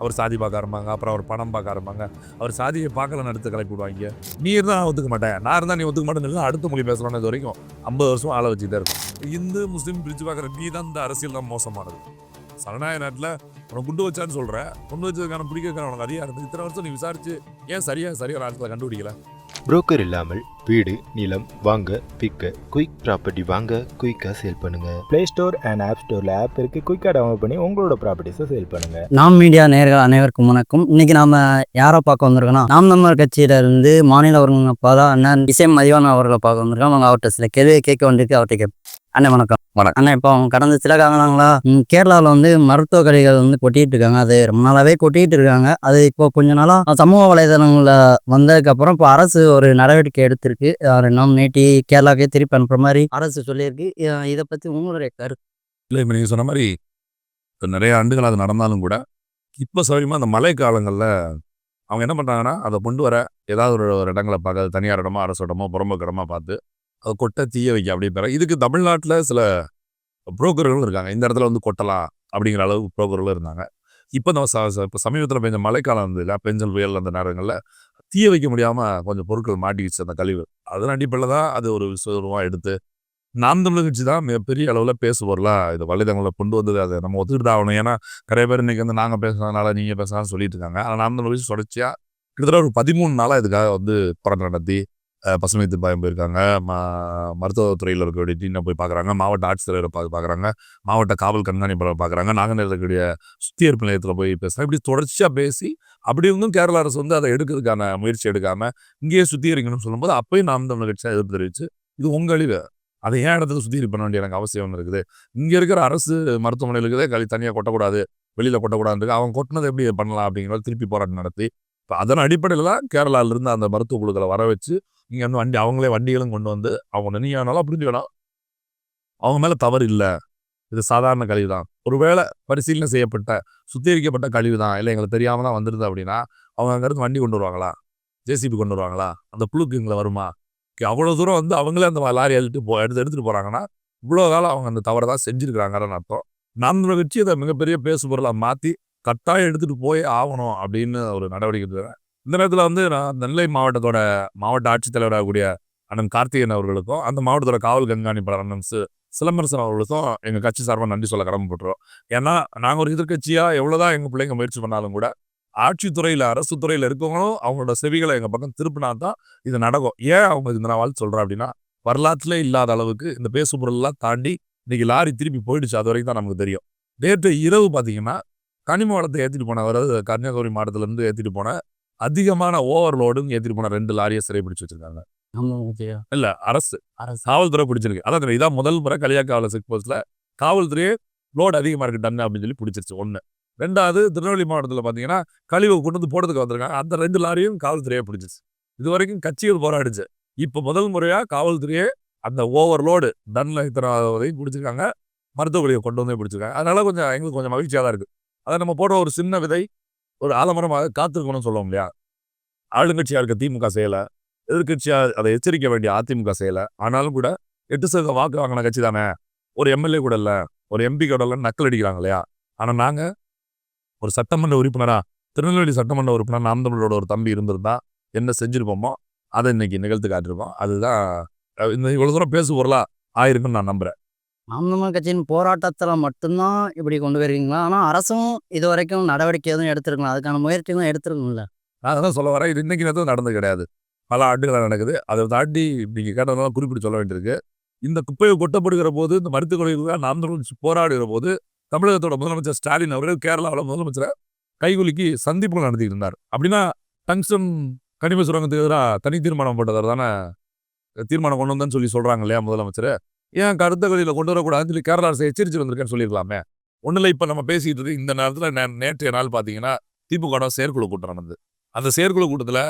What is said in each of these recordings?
அவர் சாதி பார்க்க ஆரம்பாங்க அப்புறம் அவர் பணம் பார்க்க ஆரம்பாங்க அவர் சாதியை பார்க்கலன்னு எடுத்து கிளப்பி விடுவாங்க நீ இருந்தால் நான் ஒத்துக்க மாட்டேன். நான் இருந்தால் நீ ஒத்துக்க மாட்டேன்னு அடுத்த மொழி பேசுகிறோன்னு இது வரைக்கும் ஐம்பது வருஷம் ஆளை வச்சுக்கிட்டே இருக்கும். இந்து முஸ்லீம் பிரித்து பார்க்குற நீ தான் இந்த அரசியல் தான் மோசமானது. சரணாய நாட்டில் உனக்கு குண்டு வச்சான்னு சொல்கிறேன் குண்டு வச்சதுக்கான பிடிக்கிறதுக்கான உனக்கு அதிகாரம் இத்தனை வருஷம் நீ விசாரிச்சு ஏன் சரியாக சரியான ஆட்களை கண்டுபிடிக்கல? புரோக்கர் இல்லாமல் வீடு நிலம் வாங்க விற்க குயிக் ப்ராப்பர்ட்டி வாங்க குயிக்காக சேல் பண்ணுங்க. ப்ளே ஸ்டோர் அண்ட் ஆப் ஸ்டோரில் ஆப் இருக்குது குயிக்காக டவுன்லோட் பண்ணி உங்களோட ப்ராப்பர்ட்டிஸை சேல் பண்ணுங்கள் நாம் மீடியா நேர்கள் அனைவருக்கும் வணக்கம். இன்னைக்கு நாம யாரை பார்க்க வந்திருக்கோம்னா நாம் தமிழர் கட்சியில இருந்து மாநில ஒருங்கிணைப்பாளர் அண்ணன் இசை மதிவான அவர்களை பார்க்க வந்திருக்கோம். அவங்க அவர்கிட்ட சில கேள்வியை கேட்க வந்திருக்கு அவர்கிட்ட அண்ணே வணக்கம். வணக்கம். அண்ணா இப்போ அவங்க கடந்த சில காலங்களா கேரளாவில் வந்து மருத்துவ கடைகள் வந்து கொட்டிட்டு இருக்காங்க. அது ரொம்ப நாளாவே கொட்டிட்டு இருக்காங்க. அது இப்போ கொஞ்ச நாளா சமூக வலைதளங்களில் வந்ததுக்கு அப்புறம் இப்போ அரசு ஒரு நடவடிக்கை எடுத்திருக்கு. ரெண்டாம் நீட்டி கேரளாக்கே திருப்பி அனுப்புற மாதிரி அரசு சொல்லியிருக்கு. இதை பத்தி உங்களுடைய கருத்து இல்லை இப்போ நீங்கள் சொன்ன மாதிரி இப்ப நிறைய ஆண்டுகள் அது நடந்தாலும் கூட இப்போ சமயமாக அந்த மழை காலங்களில் அவங்க என்ன பண்ணுறாங்கன்னா அதை கொண்டு வர ஏதாவது ஒரு இடங்களை பார்க்க தனியார் இடமோ அரசு இடமோ புறம்போக்கு இடமா பார்த்து கொட்ட தீய வைக்க அப்படின்னு இதுக்கு தமிழ்நாட்டில் சில புரோக்கர்களும் இருக்காங்க. இந்த இடத்துல வந்து கொட்டலாம் அப்படிங்கிற அளவு புரோக்கர்களும் இருந்தாங்க. இப்போ நம்ம ச ச- இப்போ சமீபத்தில் பெஞ்ச மழைக்காலம் இருந்தது இல்லை பெஞ்சல் புயல் அந்த நேரங்களில் தீய வைக்க முடியாமல் கொஞ்சம் பொருட்கள் மாட்டிக்கிச்சு அந்த கழிவு. அதன் அடிப்படையில் தான் அது ஒரு விஸ்வரூபமாக எடுத்து நாம் தமிழர் கட்சி தான் மிகப்பெரிய அளவில் பேசுபொருளாக இது வலைதளங்களில் கொண்டு வந்தது. அதை நம்ம ஒத்துக்கிட்டு தான் ஆகணும். ஏன்னா நிறைய பேர் இன்றைக்கி வந்து நாங்கள் பேசுனதுனால நீங்கள் பேசலாம் சொல்லிட்டு இருக்காங்க. ஆனால் நாம் தமிழர் கட்சி தொடர்ச்சியாக கிட்டத்தட்ட ஒரு பதிமூணு நாளாக இதுக்காக வந்து போராட்டம் நடத்தி பசுமை தீர்ப்பாயம் போயிருக்காங்க. ம மருத்துவத்துறையில் இருக்கக்கூடிய டீனை போய் பார்க்குறாங்க மாவட்ட ஆட்சித்தலைவரை பார்த்து பார்க்குறாங்க மாவட்ட காவல் கண்காணிப்பாளர் பார்க்குறாங்க நாங்கள் இருக்கக்கூடிய சுத்திகரிப்பு நிலையத்தில் போய் பேசுகிறாங்க இப்படி தொடர்ச்சியாக பேசி அப்படி இருந்தும் கேரள அரசு வந்து அதை எடுக்கிறதுக்கான முயற்சி எடுக்காமல் இங்கேயே சுத்திகரிக்கணும்னு சொல்லும்போது அப்பயும் நாம் தமிழ் கட்சியாக எதிர்ப்பு தெரிவிச்சு இது உங்கள் அழிவு. அதை ஏன் இடத்துல சுத்திகரிப்பு பண்ண வேண்டிய எனக்கு அவசியம் இருக்குது. இங்கே இருக்கிற அரசு மருத்துவமனையில் இருக்குதே களி தனியாக கொட்டக்கூடாது. வெளியில் கொட்டக்கூடாது அவங்க கொட்டினதை எப்படி பண்ணலாம் அப்படிங்கிறத திருப்பி போராட்டம் நடத்தி இப்போ அதன் அடிப்படையில் தான் கேரளாவிலிருந்து அந்த மருத்துவ குழுக்களை வர வச்சு இங்கே வந்து வண்டி அவங்களே வண்டிகளும் கொண்டு வந்து அவங்க நீயானாலும் புரிஞ்சுக்கணும். அவங்க மேலே தவறு இல்லை. இது சாதாரண கழிவு தான் ஒருவேளை பரிசீலனை செய்யப்பட்ட சுத்திகரிக்கப்பட்ட கழிவு தான் இல்லை எங்களுக்கு தெரியாமல் தான் வந்துருது அப்படின்னா அவங்க அங்கேருந்து வண்டி கொண்டு வருவாங்களா? ஜேசிபி கொண்டு வருவாங்களா? அந்த புழுக்கு இங்கே வருமா? அவ்வளோ தூரம் வந்து அவங்களே அந்த லாரி எழுதிட்டு போ எடுத்து எடுத்துகிட்டு போகிறாங்கன்னா இவ்வளோ காலம் அவங்க அந்த தவறை தான் செஞ்சுருக்கிறாங்கன்னு அர்த்தம். நாம் கட்சி அதை மிகப்பெரிய பேசு பொருளாக மாற்றி கட்டாயம் எடுத்துகிட்டு போய் ஆகணும் அப்படின்னு ஒரு நடவடிக்கை எடுத்துக்கிறேன் இந்த நேரத்தில் வந்து நான் நெல்லை மாவட்டத்தோட மாவட்ட ஆட்சித்தலைவராக கூடிய அண்ணன் கார்த்திகேயன் அவர்களுக்கும் அந்த மாவட்டத்தோட காவல் கண்காணிப்பாளர் அண்ணன் சு சிலம்பரசன் அவர்களுக்கும் எங்கள் கட்சி சார்பாக நன்றி சொல்ல கடமைப்பட்டுரும் ஏன்னா நாங்கள் ஒரு எதிர்க்கட்சியாக எவ்வளோதான் எங்கள் பிள்ளைங்க முயற்சி பண்ணாலும் கூட ஆட்சித்துறையில் அரசு துறையில் இருக்கவங்களும் அவங்களோட செவிகளை எங்கள் பக்கம் திருப்பினா தான் இது நடக்கும். ஏன் அவங்க இந்த நாள் வாழ்த்து சொல்கிறேன் அப்படின்னா வரலாற்றிலே இல்லாத அளவுக்கு இந்த பேசு பொருள்லாம் தாண்டி இன்னைக்கு லாரி திருப்பி போயிடுச்சு. அது வரைக்கும் தான் நமக்கு தெரியும். நேற்று இரவு பார்த்தீங்கன்னா கனிம வளத்தை ஏற்றிட்டு போன அதாவது கன்னியாகுமரி மாவட்டத்திலேருந்து ஏற்றிட்டு போன அதிகமான ஓவர்லோடும் ஏற்றிட்டு போன ரெண்டு லாரியை சிறைப்பிடிச்சு வச்சிருக்காங்க. இல்லை அரசு. அரசு. காவல்துறை பிடிச்சிருக்கு. அதான் இதான் முதல் முறை களியாக்காவல செக் போஸ்ட்ல காவல்துறையே லோடு அதிகமாக இருக்கு டன் அப்படின்னு சொல்லி பிடிச்சிருச்சு ஒன்று ரெண்டாவது திருநெல்வேலி மாவட்டத்தில் பார்த்தீங்கன்னா கழிவு கொண்டு வந்து போடுறதுக்கு வந்திருக்காங்க. அந்த ரெண்டு லாரியும் காவல்துறையே பிடிச்சிச்சு இது வரைக்கும் கட்சிகள் போராடிச்சு. இப்போ முதல் முறையாக காவல்துறையே அந்த ஓவர்லோடு டன்ல இத்தனை வரையும் பிடிச்சிருக்காங்க. மருத்துவ கொண்டு வந்து பிடிச்சிருக்காங்க. அதனால கொஞ்சம் எங்களுக்கு கொஞ்சம் மகிழ்ச்சியாக தான் இருக்கு. அதை நம்ம போடுற ஒரு சின்ன விதை ஒரு ஆலமரமாக காத்திருக்கணும்னு சொல்லுவோம் இல்லையா? ஆளுங்கட்சியாக இருக்க திமுக செய்யலை. எதிர்கட்சியாக அதை எச்சரிக்க வேண்டிய அதிமுக செய்யலை. ஆனாலும் கூட எட்டு சதவீத வாக்கு வாங்கின கட்சி தானே? ஒரு எம்எல்ஏ கூட இல்லை. ஒரு எம்பி கூட இல்லைன்னு நக்கல் அடிக்கிறாங்க இல்லையா? ஆனால் நாங்கள் ஒரு சட்டமன்ற உறுப்பினரா திருநெல்வேலி சட்டமன்ற உறுப்பினர் நாம் தமிழரோட ஒரு தம்பி இருந்திருந்தா என்ன செஞ்சுருப்போமோ அதை இன்னைக்கு நிகழ்த்து காட்டிருப்போம் அதுதான் இந்த இவ்வளோ தூரம் பேசு பொருளா ஆயிருக்குன்னு நான் நம்புறேன். நாம் கட்சியின் போராட்டத்தில் மட்டும்தான் இப்படி கொண்டு வருவீங்களா ஆனால் அரசும் இது வரைக்கும் நடவடிக்கை எதுவும் எடுத்திருக்கலாம் அதுக்கான முயற்சிகளும் எடுத்திருக்கும்ல நான் அதான் சொல்ல வரேன். இது இன்றைக்கி நேரத்தில் நடந்தது கிடையாது. பல ஆண்டுகளாக நடக்குது. அதை தாண்டி நீங்கள் கேட்டதெல்லாம் குறிப்பிட்டு சொல்ல வேண்டியிருக்கு. இந்த குப்பையை கொட்டப்படுகிற போது இந்த மருத்துவ கொலைகளுக்காக நாம் தமிழ் போராடுகிற போது தமிழகத்தோட முதலமைச்சர் ஸ்டாலின் அவர்கள் கேரளாவில் முதலமைச்சரை கைகுலுக்கி சந்திப்புகள் நடத்திட்டு இருந்தார் அப்படின்னா டங்ஸ்டன் கனிம சுரங்கத்துக்கு எதிராக தனி தீர்மானம் போட்டதார் தானே தீர்மானம் கொண்டு வந்தேன்னு சொல்லி சொல்கிறாங்க இல்லையா முதலமைச்சர்? ஏன் கருத்த வழியில் கொண்டு வரக்கூடாதுன்னு சொல்லி கேரளா அரசு எச்சரித்து வந்திருக்கேன்னு சொல்லியிருக்கலாமே. ஒன்றில் இப்போ நம்ம பேசிக்கிட்டு இருக்கு இந்த நேரத்தில் நே நேற்றைய நாள் பார்த்தீங்கன்னா திமுக செயற்குழு கூட்டம் நடந்தது. அந்த செயற்குழு கூட்டத்தில்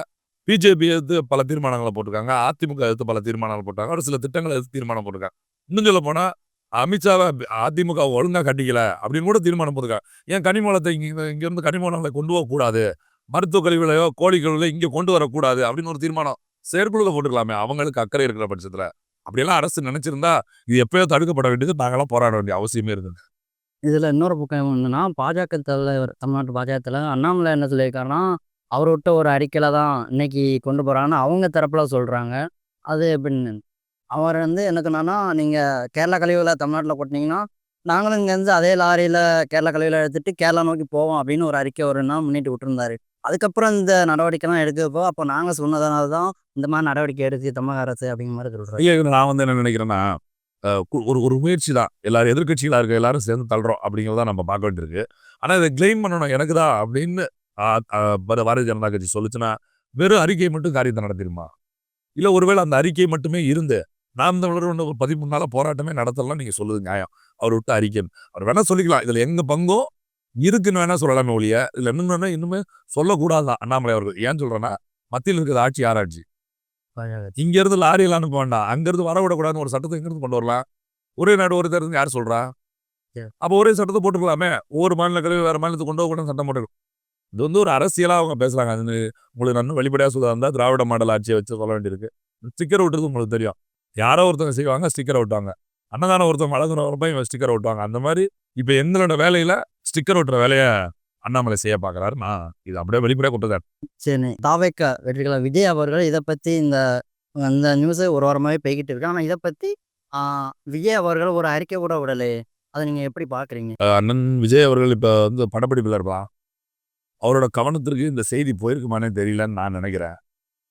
பிஜேபி எதிர்த்து பல தீர்மானங்களை போட்டிருக்காங்க. அதிமுக எதிர்த்து பல தீர்மானங்கள் போட்டாங்க ஒரு சில திட்டங்களை எதிர்த்து தீர்மானம் போட்டிருக்காங்க. இன்னும் சொல்ல போனால் அமித்ஷாவை அதிமுக ஒழுங்காக கட்டிக்கல அப்படின்னு கூட தீர்மானம் போட்டிருக்காங்க. ஏன் கனிமூலத்தை இங்கே இங்கேருந்து கனிமூலங்களை கொண்டு போகக்கூடாது? மருத்துவ கழிவுகளையோ கோழி கழிவுகளையோ இங்கே கொண்டு வரக்கூடாது அப்படின்னு ஒரு தீர்மானம் செயற்குழுவில் போட்டுக்கலாமே அவங்களுக்கு அக்கறை இருக்கிற பட்சத்தில். அப்படியெல்லாம் அரசு நினச்சிருந்தா இது எப்பயோ தடுக்கப்பட வேண்டியது நாங்களாம் போராட வேண்டிய அவசியமே இருந்தது. இதில் இன்னொரு பக்கம் என்னென்னா பாஜக தலைவர் தமிழ்நாட்டு பாஜக தலைவர் அண்ணாமலை என்ன சொல்லியிருக்காருன்னா அவர் விட்ட ஒரு அறிக்கையில் தான் இன்னைக்கு கொண்டு போகிறாங்கன்னு அவங்க தரப்பில் சொல்கிறாங்க அது எப்படின்னு அவர் வந்து எனக்கு சொன்னான்னா நீங்கள் கேரளா கழிவுல தமிழ்நாட்டில் கொட்டினீங்கன்னா நாங்களும் இங்கேருந்து அதே லாரியில் கேரளா கழிவுல எடுத்துகிட்டு கேரளா நோக்கி போவோம் அப்படின்னு ஒரு அறிக்கை ஒரு நாள் முன்னிட்டு விட்டுருந்தாரு. அதுக்கப்புறம் இந்த நடவடிக்கைலாம் எடுக்கப்போ அப்போ நாங்கள் சொன்னதுனால தான் இந்த மாதிரி நடவடிக்கை எடுத்து தமிழக அரசு அப்படிங்கிற மாதிரி சொல்கிறோம் ஐயா நான் வந்து என்ன நினைக்கிறேன்னா கு- ஒரு ஒரு முயற்சி தான். எல்லாரும் எதிர்கட்சிகளாக இருக்க எல்லாரும் சேர்ந்து தள்ளுறோம் அப்படிங்கிறத நம்ம பார்க்க வேண்டியிருக்கு. ஆனால் இதை கிளைம் பண்ணணும் எனக்கு தான் அப்படின்னு பாரதிய ஜனதா கட்சி சொல்லுச்சுன்னா வெறும் அறிக்கை மட்டும் காரியத்தை நடத்திடுமா? இல்லை ஒருவேளை அந்த அறிக்கை மட்டுமே இருந்து நாம் தமிழர் ஒன்று ஒரு பதிமூணு நாள் போராட்டமே நடத்தலாம் நீங்கள் சொல்லுது நியாயம். அவர் விட்டு அறிக்கை அவர் வேணால் சொல்லிக்கலாம். இதில் எங்கள் பங்கும் இருக்குன்னு வேணா சொல்லலாமே ஒழிய. இதுல இன்னும் இன்னுமே சொல்லக்கூடாதான் அண்ணாமலை அவர்கள். ஏன் சொல்றேன்னா மத்தியில் இருக்கிற ஆட்சி யார் ஆட்சி பாஜக இங்க இருந்து லாரியில் அனுப்ப வேண்டாம். அங்க இருந்து வர விடக்கூடாதுன்னு ஒரு சட்டத்தை இங்கிருந்து கொண்டு வரலாம். ஒரே நாடு ஒரு தேர்தல் யார் சொல்றா? Yeah. அப்போ ஒரே சட்டத்தை போட்டுக்கலாமே. ஒவ்வொரு மாநில கல்வி வேற மாநிலத்துக்கு கொண்டு போகக்கூடாது சட்டம் போட்டுருக்கும் இது வந்து ஒரு அரசியலா அவங்க பேசுறாங்க. அது உங்களுக்கு நன்னும் வெளிப்படையா சொல்ல இருந்தா திராவிட மாடல் ஆட்சியை வச்சு சொல்ல வேண்டியிருக்கு. ஸ்டிக்கர் விட்டுறது உங்களுக்கு தெரியும். யாரோ ஒருத்தவங்க செய்வாங்க ஸ்டிக்கர் விட்டாங்க அன்னதானம் ஒருத்தவங்க வழங்குறவங்க போய் ஸ்டிக்கர் விட்டுவாங்க அந்த மாதிரி இப்போ எங்களோட வேலையில ஸ்டிக்கர் ஒட்டுற வேலையை அண்ணாமலை செய்ய பார்க்கறாரு நான் இது அப்படியே வெளிப்படையா கொடுத்தேன் சரி தாவேக்க வெற்றிகளை விஜய் அவர்கள் இதை பற்றி இந்த அந்த நியூஸை ஒரு வாரமாகவே போய்கிட்டு இருக்கு. ஆனால் இதை பற்றி விஜய் அவர்கள் ஒரு அறிக்கை கூட விடலை அதை நீங்கள் எப்படி பார்க்குறீங்க அண்ணன் விஜய் அவர்கள் இப்போ வந்து படப்பிடிப்பில் இருப்பான். அவரோட கவனத்திற்கு இந்த செய்தி போயிருக்குமானே தெரியலன்னு நான் நினைக்கிறேன்.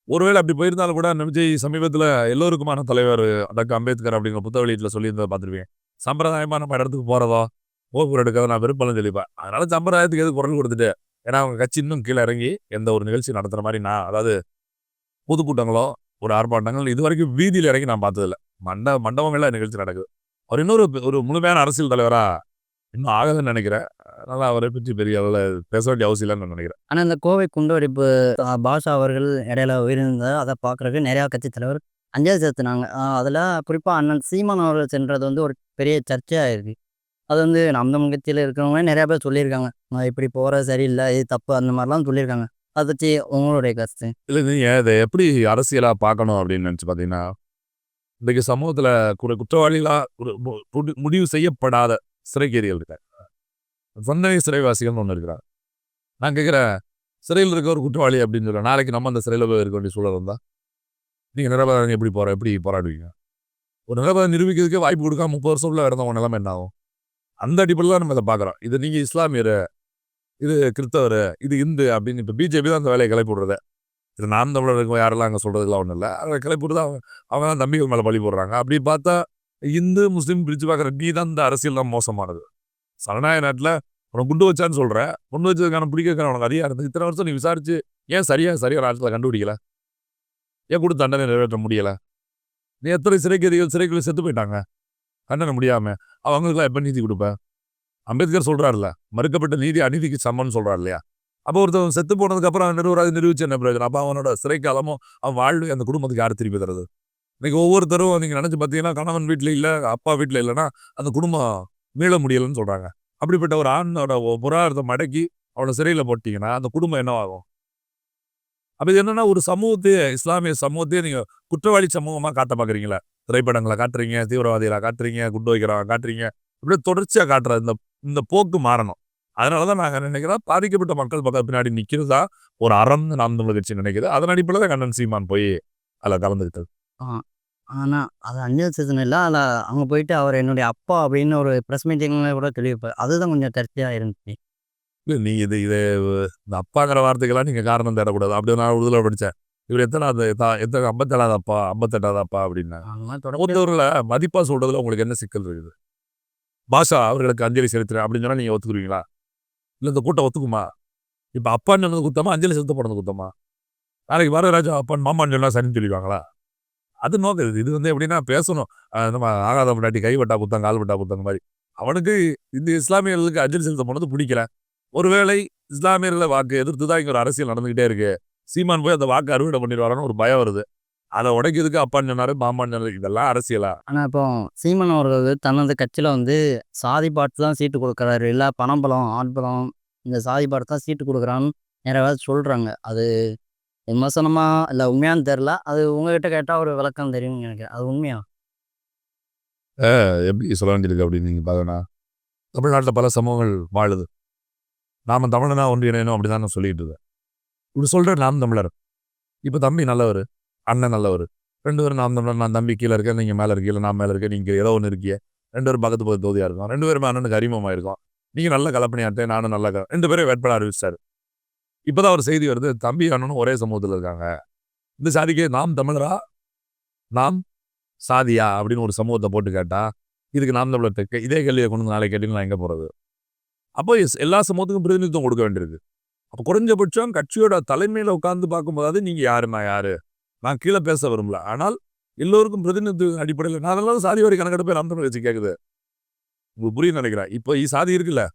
ஒருவேளை அப்படி போயிருந்தாலும் கூட விஜய் சமீபத்தில் எல்லோருக்குமான தலைவர் டாக்டர் அம்பேத்கர் அப்படிங்கிற புத்தக வெளியீட்டில் சொல்லியிருந்ததை பார்த்துருப்பேன் சம்பிரதாயமா நம்ம இடத்துக்கு போகிறதோ ஓப்பூர் எடுக்காத நான் விருப்பம்லாம் தெளிப்பேன். அதனால சம்பிரதாயத்துக்கு எது குரல் கொடுத்துட்டு ஏன்னா அவங்க கட்சி இன்னும் கீழே இறங்கி எந்த ஒரு நிகழ்ச்சி நடத்துகிற மாதிரி நான் அதாவது பொதுக்கூட்டங்களோ ஒரு ஆர்ப்பாட்டங்கள் இது வரைக்கும் வீதியில் இறங்கி நான் பார்த்ததில்ல. மண்ட மண்டபங்கள்ல நிகழ்ச்சி நடக்குது. அவர் இன்னொரு ஒரு முழுமையான அரசியல் தலைவராக இன்னும் ஆகுதுன்னு நினைக்கிறேன். அதனால அவரை பற்றி பெரிய அளவில் பேச வேண்டிய அவசியம் இல்லைன்னு நான் நினைக்கிறேன். ஆனால் இந்த கோவை குண்டுவெடிப்பு பாஷா அவர்கள் இடையில உயிரிழந்தது அதை பார்க்குறதுக்கு நிறையா கட்சி தலைவர் அஞ்சலி செலுத்தினாங்க. அதில் குறிப்பாக அண்ணன் சீமான் அவர்கள் சென்றது வந்து ஒரு பெரிய சர்ச்சையாக இருக்குது அது வந்து நம்ம முகத்தில் இருக்கிறவங்க நிறையா பேர் சொல்லியிருக்காங்க. "நான் இப்படி போகிற சரியில்லை இது தப்பு அந்த மாதிரிலாம் சொல்லியிருக்காங்க. அதை பற்றி உங்களுடைய கருத்து? இல்லை நீங்கள் இதை எப்படி அரசியலாக பார்க்கணும் அப்படின்னு நினச்சி பார்த்தீங்கன்னா இன்றைக்கு சமூகத்தில் குறை குற்றவாளிகளாக ஒரு முடி- முடிவு செய்யப்படாத சிறைக்கேறிகள் இருக்காங்க சொந்த சிறைவாசிகள்னு ஒன்று இருக்கிறாங்க. நான் கேட்குறேன் சிறையில் இருக்க ஒரு குற்றவாளி அப்படின்னு சொல்கிறேன் நாளைக்கு நம்ம அந்த சிறையில் போய் இருக்க வேண்டிய சூழல் இருந்தால் நீங்கள் நிரபராதம் எப்படி போகிற எப்படி போராடுவீங்க? ஒரு நிரபராதம் நிரூபிக்கிறதுக்கே வாய்ப்பு கொடுக்காம முப்பது வருஷம் உள்ள இருந்தவங்க நிலைமை என்ன ஆகும்? அந்த அடிப்படையில் தான் நம்ம இதை பார்க்குறோம். இது நீங்கள் இஸ்லாமியர் இது கிறிஸ்தவர் இது இந்து அப்படின்னு இப்போ பிஜேபி தான் அந்த வேலையை கிளப்பி விடுறது இது நான் தமிழருக்கு யாரெல்லாம் அங்கே சொல்கிறதுலாம் ஒன்றும் இல்லை. அதை கிளப்பி விடுறது அவங்க அவங்க தான் தம்பிகள் மேலே பழி போடுறாங்க. அப்படி பார்த்தா இந்து முஸ்லீம் பிரித்து பார்க்குற நீ தான் இந்த அரசியல் தான் மோசமானது. சரணாய நாட்டில் உனக்கு குண்டு வச்சான்னு சொல்கிறேன் குண்டு வச்சதுக்கான பிடிக்கிறதுக்கான உனக்கு அதிகாரம் இருந்தது. இத்தனை வருஷம் நீ விசாரிச்சு ஏன் சரியா சரியா நாட்டில் கண்டுபிடிக்கல? ஏன் கொடுத்து தண்டனை நிறைவேற்ற முடியலை? நீ எத்தனை சிறைக்கதிகள் சிறைக்குள்ளே செத்து போயிட்டாங்க? தண்டனை முடியாம அவங்களுக்குலாம் எப்போ நீதி கொடுப்பேன் அம்பேத்கர் சொல்றாருல்ல மறுக்கப்பட்ட நீதி அநீதிக்கு சமம்னு சொல்றாரு இல்லையா? அப்போ ஒருத்தவன் செத்து போனதுக்கு அப்புறம் நிறுவராஜ் நிரூபிச்சு என்ன பிரயோஜனம்? அப்போ அவனோட சிறை காலமும் அவன் வாழ்வு அந்த குடும்பத்துக்கு யார் திருப்பி தருது? இன்னைக்கு ஒவ்வொருத்தரும் நீங்கள் நினச்சி பார்த்தீங்கன்னா கணவன் வீட்டில் இல்லை அப்பா வீட்டில் இல்லைன்னா அந்த குடும்பம் மீள முடியலைன்னு சொல்றாங்க. அப்படிப்பட்ட ஒரு ஆணோட புறாரத்தை மடக்கி அவனை சிறையில் போட்டிங்கன்னா அந்த குடும்பம் என்னவாகும்? அப்போ இது என்னன்னா ஒரு சமூகத்தையே இஸ்லாமிய சமூகத்தையே நீங்கள் குற்றவாளி சமூகமா காட்ட பார்க்குறீங்களே திரைப்படங்களை காட்டுறீங்க தீவிரவாதிகளை காட்டுறீங்க குண்டு வைக்கிறவங்க காட்டுறீங்க. இப்படியே தொடர்ச்சியா காட்டுற இந்த இந்த போக்கு மாறணும். அதனாலதான் நாங்க நினைக்கிறோம் பாதிக்கப்பட்ட மக்கள் பக்கம் பின்னாடி நிக்கிறதா ஒரு அறம் தமிழ் கட்சி நினைக்குது. அதன் அடிப்படையில் தான் கண்ணன் சீமான் போய் அதில் கலந்துக்கிட்டது ஆனால் அது அஞ்சலி செலுத்தின இல்லை. அதில் அங்கே போயிட்டு அவர் என்னுடைய அப்பா அப்படின்னு ஒரு ப்ரெஸ் மீட்டிங்கில் கூட தெளிவிப்பார் அதுதான் கொஞ்சம் சர்ச்சையாக இருந்துச்சு. இல்ல, நீ இது இது இந்த அப்பாங்கிற வார்த்தைக்கெல்லாம் நீங்க காரணம் தேடக்கூடாது. அப்படி நான் உறுதியில் படிச்சேன். இவர் எத்தனாவது எத்தா- எத்தனை ஐம்பத்தெட்டாவது அப்பா அப்படின்னா. அந்த மாதிரி தொடர்ந்து ஒருத்தவர்களை மதிப்பா சொல்றதுல உங்களுக்கு என்ன சிக்கல் இருக்குது? பாஷா அவர்களுக்கு அஞ்சலி செலுத்துறேன் அப்படின்னு சொன்னா நீங்க ஒத்துக்குருவீங்களா இல்ல இந்த கூட்டம் ஒத்துக்குமா? இப்ப அப்பான்னு சொன்னது குத்தமா அஞ்சலி செலுத்த போனது குத்தமா? நாளைக்கு வரராஜா அப்பான் மாமான்னு சொன்னா சரின்னு சொல்லிடுவாங்களா? அது நோக்கம். இது வந்து எப்படின்னா பேசணும். நம்ம ஆகாத முன்னாடி கைவட்டா குத்தம் கால்வட்டா குத்தங்க மாதிரி. அவனுக்கு இந்த இஸ்லாமியர்களுக்கு அஞ்சலி செலுத்த போனது பிடிக்கல. ஒருவேளை இஸ்லாமியர்களை வாக்கு எதிர்த்து தான் இங்க ஒரு அரசியல் நடந்துகிட்டே இருக்கு. சீமான் போய் அந்த வாக்கு அறுவடை பண்ணிடுவாரான்னு ஒரு பயம் வருது. அதை உடைக்கிறதுக்கு அப்பான்னு சொன்னாரு மாமான்னு சொன்னாரு இதெல்லாம் அரசியலா? ஆனால் இப்போ சீமன் அவர்கள் தனது கட்சியில் வந்து சாதி பாட்டு தான் சீட்டு கொடுக்குறாரு. இல்லை பணம் பலம் ஆண் பலம் இந்த சாதி பாட்டு தான் சீட்டு கொடுக்குறான்னு நிறைய பேர் சொல்கிறாங்க அது விமர்சனமா இல்லை உண்மையான்னு தெரில அது உங்ககிட்ட கேட்டால் ஒரு விளக்கம் தெரியும்னு நினைக்கிறேன். அது உண்மையா? எப்படி சொல்ல வேண்டியிருக்கு அப்படின்னு நீங்க பார்க்கணும் தமிழ்நாட்டில் பல சமூகங்கள் வாழுது. நாம தமிழனா ஒன்றிணையணும் அப்படிதான் நான் சொல்லிட்டு இருக்கேன். இப்படி சொல்ற நாம் தமிழர். இப்போ தம்பி நல்லவர் அண்ணன் நல்லவர். ரெண்டு பேரும் நாம் தமிழர் நான் தம்பி கீழே இருக்கேன் நீங்கள் மேலே இருக்கீங்க நான் மேலே இருக்கேன் நீங்கள் ஏதோ ஒன்று இருக்கீங்க. ரெண்டு பேரும் பக்கத்து பக்கத்து தொகுதியாக இருக்கும் ரெண்டு பேருமே அண்ணனுக்கு அறிமுகமாக இருக்கும் நீங்கள் நல்ல கலப்பணியாட்டேன் நானும் நல்ல க- ரெண்டு பேரும் வேட்பாளர் அறிவிச்சாரு. இப்போதான் ஒரு செய்தி வருது தம்பி அண்ணனும் ஒரே சமூகத்தில் இருக்காங்க. இந்த சாதிக்கு நாம் தமிழரா? நாம் சாதியா? அப்படின்னு ஒரு சமூகத்தை போட்டு கேட்டா இதுக்கு நாம் தமிழர் இதே கேள்வியை கொண்டு வந்து நாளைக்கு கேட்டீங்கன்னா எங்கே போகிறது அப்போ எல்லா சமூகத்துக்கும் பிரதிநிதித்துவம் கொடுக்க வேண்டியிருக்கு. அப்போ குறைஞ்சபட்சம் கட்சியோட தலைமையில் உட்கார்ந்து பார்க்கும்போதாவது நீங்கள் யாருமா யாரு? நான் கீழே பேச விரும்பல. ஆனால் எல்லோருக்கும் பிரதிநிதித்துவ அடிப்படையில் நான் அதெல்லாம் சாதி வரி கணக்கெடுப்பை நாம் தமிழ் வச்சு கேட்குது உங்களுக்கு புரிய நினைக்கிறேன். இப்போ இ சாதி இருக்குல்ல.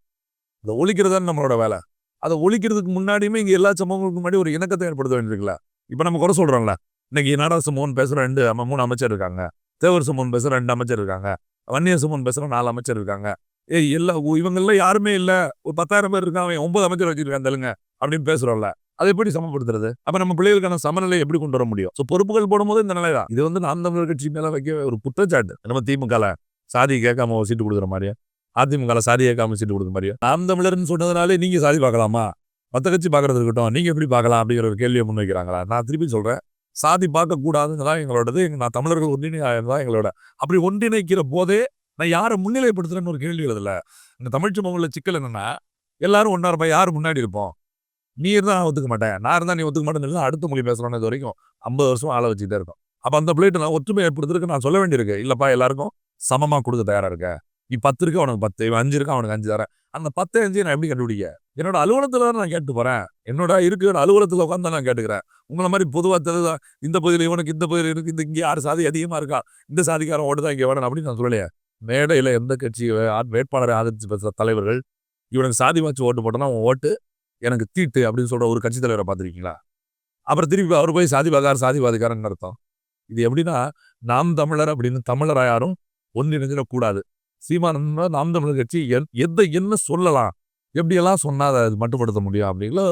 அதை ஒழிக்கிறது தான் நம்மளோட வேலை. அதை ஒழிக்கிறதுக்கு முன்னாடியுமே இங்கே எல்லா சம்பவங்களுக்கு முன்னாடி ஒரு இணக்கத்தை ஏற்படுத்த வேண்டியிருக்குல்ல. இப்போ நம்ம குறை சொல்கிறோம்ல இன்னைக்கு நாடா சமூகம் பேசுகிற ரெண்டு அம்ம- மூணு அமைச்சர் இருக்காங்க. தேவர் சமூகம் பேசுகிற ரெண்டு அமைச்சர் இருக்காங்க. வன்னியர் சமூகம் பேசுகிற நாலு அமைச்சர் இருக்காங்க. ஏய் எல்லா இவங்கெல்லாம் யாருமே இல்லை. ஒரு பத்தாயிரம் பேர் இருக்காங்க. அவன் ஒன்பது அமைச்சர் வச்சிருக்கான் தெலுங்க. அப்படின்னு பேசுறோம்ல அதை எப்படி சமப்படுத்துறது? அப்ப நம்ம பிள்ளைகளுக்கான சமநிலை எப்படி கொண்டு வர முடியும்? ஸோ பொறுப்புகள் போடும்போது இந்த நிலை தான் இது வந்து நாம் தமிழர் கட்சி மேல வைக்க ஒரு குற்றச்சாட்டு. நம்ம திமுகல சாதி கேட்காம சீட்டு கொடுக்குற மாதிரியா? அதிமுகல சாதி கேட்காம சீட்டு கொடுக்குற மாதிரியா? நாம் தமிழர்னு சொன்னதுனாலே நீங்க சாதி பார்க்கலாமா? மற்ற கட்சி பார்க்கறது இருக்கட்டும். நீங்க எப்படி பார்க்கலாம்? அப்படிங்கிற ஒரு கேள்வியை முன்வைக்கிறாங்களா? நான் திருப்பி சொல்றேன். சாதி பார்க்கக்கூடாதுன்னு தான் எங்களோடது. நான் தமிழர்கள் ஒன்றிணையாக தான் எங்களோட. அப்படி ஒன்றிணைக்கிற போதே நான் யாரை முன்னிலைப்படுத்துறேன்னு ஒரு கேள்வி எழுதல இந்த தமிழ் சமூகங்கள சிக்கல் என்னன்னா எல்லாரும் ஒன்றா இருப்பா யார் முன்னாடி இருப்போம்? நீ இருந்தால் ஒத்துக்க மாட்டேன். நான் இருந்தால் நீ ஒத்துக்க மாட்டேன்னு அடுத்த மொழி பேசணும்னு இது வரைக்கும் ஐம்பது வருஷம் ஆளை வச்சுக்கிட்டே இருக்கோம். அப்போ அந்த பிளேட் நான் ஒற்றுமை ஏற்படுத்துறதுக்கு நான் சொல்ல வேண்டியிருக்கு. இல்லைப்பா எல்லாருக்கும் சமமாக கொடுக்க தயாராக இருக்க? நீ பத்து இருக்கு அவனுக்கு பத்து. இவன் அஞ்சு இருக்கு அவனுக்கு அஞ்சு தரேன். அந்த பத்து அஞ்சு நான் எப்படி கண்டுபிடிக்க? என்னோட அலுவலகத்தில் தான் நான் கேட்டு போகிறேன் என்னோட இருக்கு அலுவலகத்தில் உட்காந்து நான் கேட்டுக்கிறேன். உங்களை மாதிரி பொதுவாக தெரியுதா இந்த பகுதியில் இவனுக்கு இந்த பகுதியில் இருக்கு இந்த இங்கே யார் சாதி அதிகமாக இருக்கா? இந்த சாதிக்காரன் ஓடுதான் இங்கே வேணும் அப்படின்னு நான் சொல்லலையே. மேடையில் எந்த கட்சி வேட்பாளரை ஆதரித்து பேசுகிற தலைவர்கள் இவனுக்கு சாதி வச்சு ஓட்டு போட்டோன்னா அவன் ஓட்டு எனக்கு தீட்டு அப்படின்னு சொல்கிற ஒரு கட்சி தலைவரை பார்த்துருக்கீங்களா? அப்புறம் திருப்பி அவர் போய் சாதிவாதார் சாதிவாதிகாரன் அர்த்தம். இது எப்படின்னா நாம் தமிழர் அப்படின்னு தமிழராக யாரும் ஒன்றிணைஞ்சிடக்கூடாது சீமானந்தா நாம் தமிழர் கட்சி என் எதை என்ன சொல்லலாம் எப்படியெல்லாம் சொன்னால் அதை மட்டுப்படுத்த முடியும் அப்படிங்கிற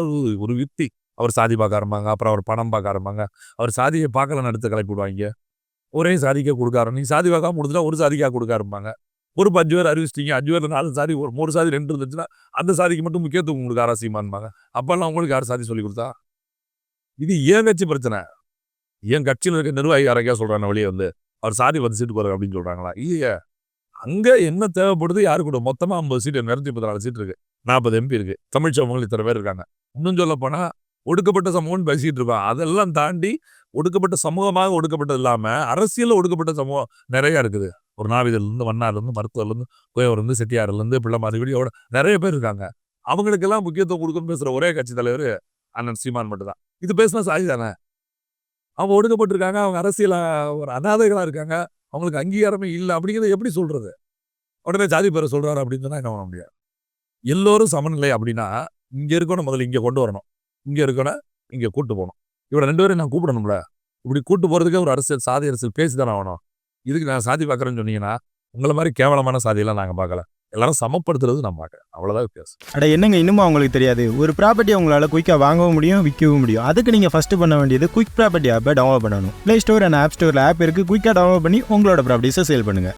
ஒரு யுக்தி. அவர் சாதி பார்க்க ஆரம்பாங்க அப்புறம் அவர் பணம் பார்க்க ஆரம்பாங்க அவர் சாதியை பார்க்கலன்னு எடுத்து கிளப்பி விடுவாங்க. ஒரே சாதிக்க கொடுக்க ஆரம்பி சாதி பார்க்காம முடிஞ்சுனா ஒரு சாதிக்காக கொடுக்க ஆரம்பாங்க ஒரு அஞ்சு பேர் அறிவிச்சிட்டீங்க அஞ்சு பேர் நாலு சாதி ஒரு மூணு சாதி ரெண்டு இருந்துச்சுன்னா அந்த சாதிக்கு மட்டும் முக்கியத்துவம் உங்களுக்கு ஆராசியமான்பாங்க அப்பெல்லாம் உங்களுக்கு யார் சாதி சொல்லி கொடுத்தா? இது ஏன் கட்சி பிரச்சனை? என் கட்சியில் இருக்க நிர்வாகி யாரைக்கா சொல்கிறாங்க வெளியே வந்து? அவர் சாதி வந்து சீட்டு போறாரு அப்படின்னு சொல்றாங்களா? இல்லையே. அங்கே என்ன தேவைப்படுது? யாரு கூட? மொத்தமாக ஐம்பது சீட்டு நிறைஞ்சி முப்பத்தி நாலு சீட் இருக்கு. நாற்பது எம்பி இருக்குது தமிழ் சமூகங்கள் இத்தனை பேர் இருக்காங்க. இன்னும் சொல்ல ஒடுக்கப்பட்ட சமூகம்னு பேசிட்டு இருப்பான் அதெல்லாம் தாண்டி ஒடுக்கப்பட்ட சமூகமாக ஒடுக்கப்பட்டது இல்லாமல் அரசியலில் ஒடுக்கப்பட்ட சமூகம் நிறையா இருக்குது. ஒரு நாவிதர்லேருந்து இருந்து வண்ணார்ல இருந்து செட்டியார்லேருந்து இருந்து கோயவர் செட்டியார்ல இருந்து பிள்ளை மாதிரி நிறைய பேர் இருக்காங்க. அவங்களுக்கெல்லாம் முக்கியத்துவம் கொடுக்கணும்னு பேசுற ஒரே கட்சி தலைவர் அண்ணன் சீமான் மட்டும்தான். இது பேசினா சாதி தானே? அவங்க ஒடுக்கப்பட்டிருக்காங்க அவங்க அரசியல் ஒரு அனாதைகளா இருக்காங்க. அவங்களுக்கு அங்கீகாரமே இல்லை அப்படிங்கிறத எப்படி சொல்றது? உடனே ஜாதி பேரை சொல்றாரு அப்படின்னு சொன்னா என்ன பண்ண முடியாது எல்லோரும் சமநிலை அப்படின்னா இங்க இருக்கணும் முதல்ல இங்க கொண்டு வரணும். இங்க இருக்கணும் இங்க கூட்டு போகணும். இவரை ரெண்டு பேரும் நான் கூப்பிடணும்ல? இப்படி கூட்டு போறதுக்கே ஒரு அரசியல் சாதி அரசியல் பேசி தானே ஆகணும். இதுக்கு நான் சாதி பார்க்குறேன்னு சொன்னீங்கன்னா உங்களை மாதிரி கேவலமான சாதியெல்லாம் நாங்கள் பார்க்கல எல்லாரும் சமப்படுத்துறது நான் பார்க்குறேன் அவ்வளோதான் வித்தியாசம். அட என்னங்க இன்னமும் அவங்களுக்கு தெரியாது? ஒரு ப்ராப்பர்ட்டி உங்களால் குயிக்காக வாங்கவும் முடியும் விற்கவும் முடியும். அதுக்கு நீங்கள் ஃபஸ்ட்டு பண்ண வேண்டியது குயிக் ப்ராப்பர்ட்டி ஆப்பை டவுன்லோட் பண்ணணும். ப்ளே ஸ்டோர் அண்ட் ஆப் ஸ்டோரில் ஆப் இருக்குது குயிக்காக டவுன்லோட் பண்ணி உங்களோட ப்ராப்பர்ட்டிஸை சேல் பண்ணுங்கள்